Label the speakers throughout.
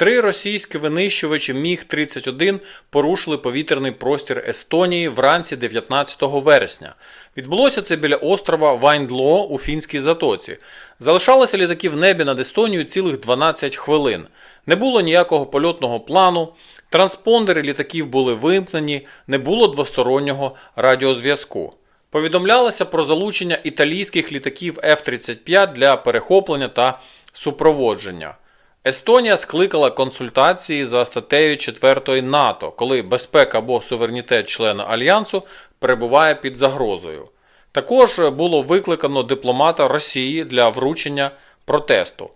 Speaker 1: Три російські винищувачі Міг-31 порушили повітряний простір Естонії вранці 19 вересня. Відбулося це біля острова Вайндло у фінській затоці. Залишалися літаки в небі над Естонією цілих 12 хвилин. Не було ніякого польотного плану, транспондери літаків були вимкнені, не було двостороннього радіозв'язку. Повідомлялося про залучення італійських літаків F-35 для перехоплення та супроводження. Естонія скликала консультації за статтею 4 НАТО, коли безпека або суверенітет члена альянсу перебуває під загрозою. Також було викликано дипломата Росії для вручення протесту.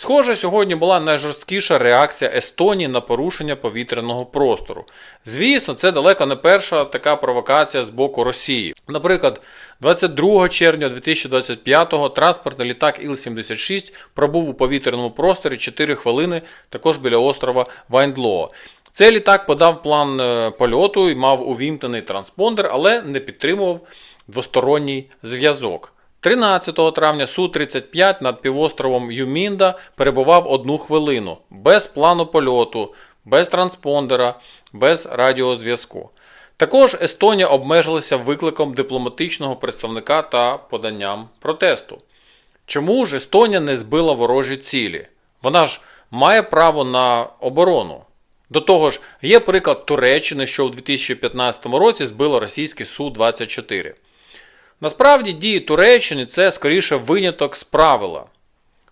Speaker 1: Схоже, сьогодні була найжорсткіша реакція Естонії на порушення повітряного простору. Звісно, це далеко не перша така провокація з боку Росії. Наприклад, 22 червня 2025-го транспортний літак Іл-76 пробув у повітряному просторі 4 хвилини, також біля острова Вайндлоо. Цей літак подав план е, польоту і мав увімкнений транспондер, але не підтримував двосторонній зв'язок. 13 травня Су-35 над півостровом Юмінда перебував одну хвилину без плану польоту, без транспондера, без радіозв'язку. Також Естонія обмежилася викликом дипломатичного представника та поданням протесту. Чому ж Естонія не збила ворожі цілі? Вона ж має право на оборону. До того ж, є приклад Туреччини, що у 2015 році збила російський Су-24. Насправді дії Туреччини це скоріше виняток з правила.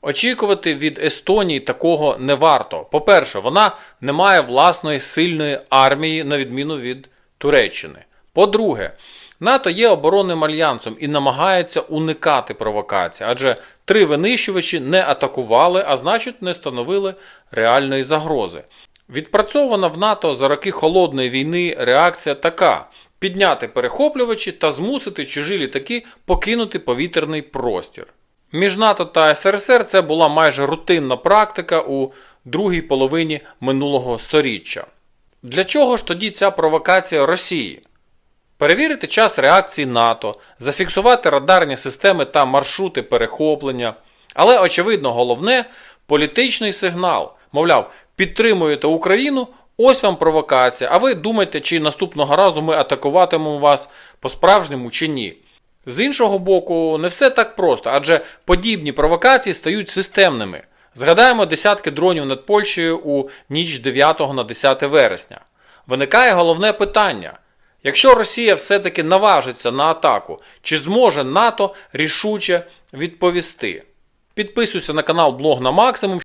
Speaker 1: Очікувати від Естонії такого не варто. По-перше, вона не має власної сильної армії, на відміну від Туреччини. По-друге, НАТО є оборонним альянсом і намагається уникати провокацій, адже три винищувачі не атакували, а значить не становили реальної загрози. Відпрацьована в НАТО за роки холодної війни реакція така: підняти перехоплювачі та змусити чужі літаки покинути повітряний простір. Між НАТО та СРСР це була майже рутинна практика у другій половині минулого сторіччя. Для чого ж тоді ця провокація Росії? Перевірити час реакції НАТО, зафіксувати радарні системи та маршрути перехоплення. Але, очевидно, головне політичний сигнал. Мовляв, підтримуєте Україну, ось вам провокація. А ви думайте, чи наступного разу ми атакуватимемо вас по-справжньому чи ні. З іншого боку, не все так просто, адже подібні провокації стають системними. Згадаємо десятки дронів над Польщею у ніч 9 на 10 вересня. Виникає головне питання. Якщо Росія все-таки наважиться на атаку, чи зможе НАТО рішуче відповісти? Підписуйся на канал Блог на максимум.